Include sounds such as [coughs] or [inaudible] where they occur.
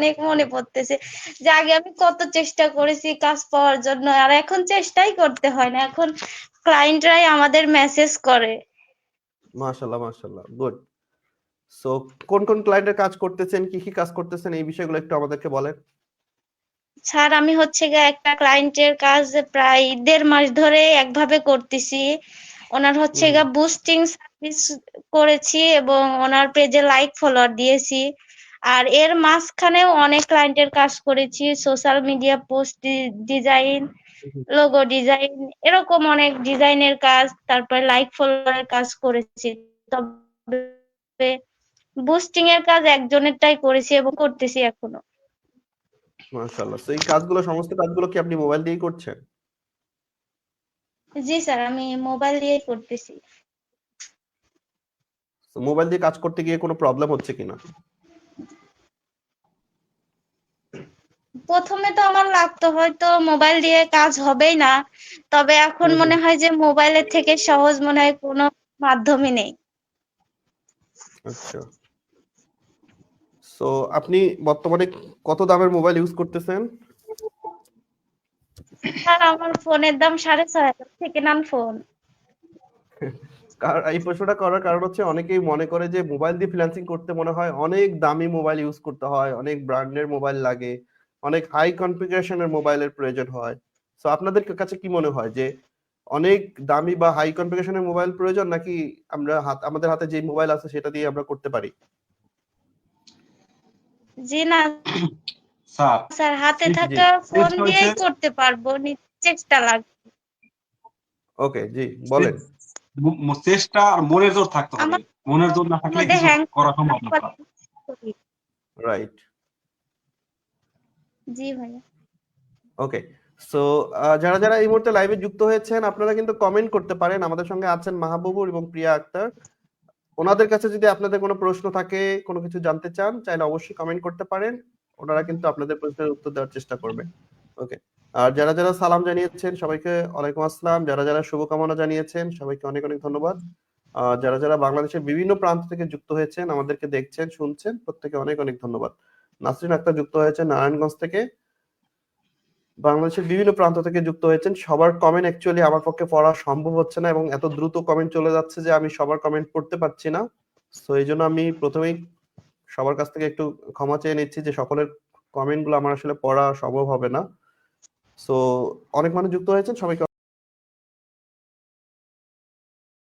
অনেক মনে পড়তেছে যে আগে আমি কত চেষ্টা করেছি কাজ পাওয়ার জন্য আর এখন চেষ্টাই করতে হয় না। এখন ক্লায়েন্টরাই আমাদের মেসেজ করে। মাশাল্লাহ মাশাল্লাহ। গুড সো কোন কোন ক্লায়েন্টের কাজ করতেছেন কি কি কাজ করতেছেন এই বিষয়গুলো একটু আমাদেরকে বলেন। স্যার আমি হচ্ছে গিয়ে একটা ক্লায়েন্টের কাজ প্রায় দেড় মাস ধরে একভাবে করতেছি। ওনার হচ্ছে। গিয়ে বুস্টিং সার্ভিস করেছি এবং ওনার পেজে লাইক ফলোয়ার দিয়েছি। আর এর মাঝখানেও অনেক ক্লায়েন্টের কাজ করেছি social media post design logo design এরকম অনেক ডিজাইনের কাজ তারপরে লাইক ফলোয়ারের কাজ করেছি। তবে বুস্টিং এর কাজ একজনেরটাই করেছি এবং করতেছি এখনও। মাশাল্লাহ সো এই কাজগুলো সমস্ত কাজগুলো কি আপনি মোবাইল দিয়েই করছেন? জি স্যার আমি মোবাইল দিয়েই করতেছি। মোবাইল দিয়ে কাজ করতে গিয়ে কোনো প্রবলেম হচ্ছে কিনা? প্রথমে তো আমার লাগতো হয়তো মোবাইল দিয়ে কাজ হবেই না। তবে এখন। মনে হয় যে মোবাইলের থেকে সহজ মনে হয় কোনো মাধ্যমই নেই। আচ্ছা। সো আপনি বর্তমানে কত দামের মোবাইল ইউজ করতেছেন? স্যার আমার ফোনের দাম সাড়ে ছয় হাজার সেকেন্ড হ্যান্ড ফোন। কার- এই প্রশ্নটা করার কারণ হচ্ছে অনেকেই মনে করে যে মোবাইল দিয়ে ফ্রিল্যান্সিং করতে মনে হয় অনেক দামি মোবাইল ইউজ করতে হয় অনেক ব্র্যান্ডের মোবাইল লাগে। অনেক হাই কনফিগারেশনের মোবাইলের প্রয়োজন হয়। সো আপনাদের কাছে কি মনে হয় যে অনেক দামি বা হাই কনফিগারেশনের মোবাইল প্রয়োজন নাকি আমরা হাত আমাদের হাতে যে মোবাইল আছে সেটা দিয়ে আমরা করতে পারি? জি না। [coughs] স্যার স্যার হাতে। থাকা ফোন দিয়েই করতে পারব চেষ্টা লাগবে ওকে জি বলেন। চেষ্টা আর মনের জোর থাকতে হবে। মনের জোর না থাকলে কিছু করা সম্ভব না। রাইট জি ভাইয়া। ওকে সো যারা যারা এই মুহূর্তে লাইভে যুক্ত হয়েছেন, আপনারা কিন্তু কমেন্ট করতে পারেন। আমাদের সঙ্গে আছেন মাহবুবুর এবং প্রিয়া আক্তার। ওনাদের কাছে যদি আপনাদের কোনো প্রশ্ন থাকে, কোনো কিছু জানতে চান, চাইলে অবশ্যই কমেন্ট করতে পারেন। ওনারা কিন্তু আপনাদের প্রশ্নের উত্তর দেওয়ার চেষ্টা করবে। ওকে, আর যারা যারা সালাম জানিয়েছেন, সবাইকে ওয়ালাইকুম আসসালাম। যারা যারা শুভকামনা জানিয়েছেন, সবাইকে অনেক অনেক ধন্যবাদ। যারা যারা বাংলাদেশের বিভিন্ন প্রান্ত থেকে যুক্ত হয়েছেন, আমাদেরকে দেখছেন, শুনছেন, প্রত্যেকে অনেক অনেক ধন্যবাদ। নাসরিন আক্তার যুক্ত হয়েছে নারায়ণগঞ্জ থেকে। বাংলাদেশের বিভিন্ন প্রান্ত থেকে যুক্ত হয়েছেন। সবার কমেন্ট অ্যাকচুয়ালি আমার পক্ষে পড়া সম্ভব হচ্ছে না এবং এত দ্রুত কমেন্ট চলে যাচ্ছে যে আমি সবার কমেন্ট পড়তে পারছি না। তো এই জন্য আমি প্রথমেই সবার কাছ থেকে একটু ক্ষমা চেয়ে নিচ্ছি যে সকলের কমেন্টগুলো আমার আসলে পড়া সম্ভব হবে না। সো অনেক মানুষ যুক্ত হয়েছেন, সবাইকে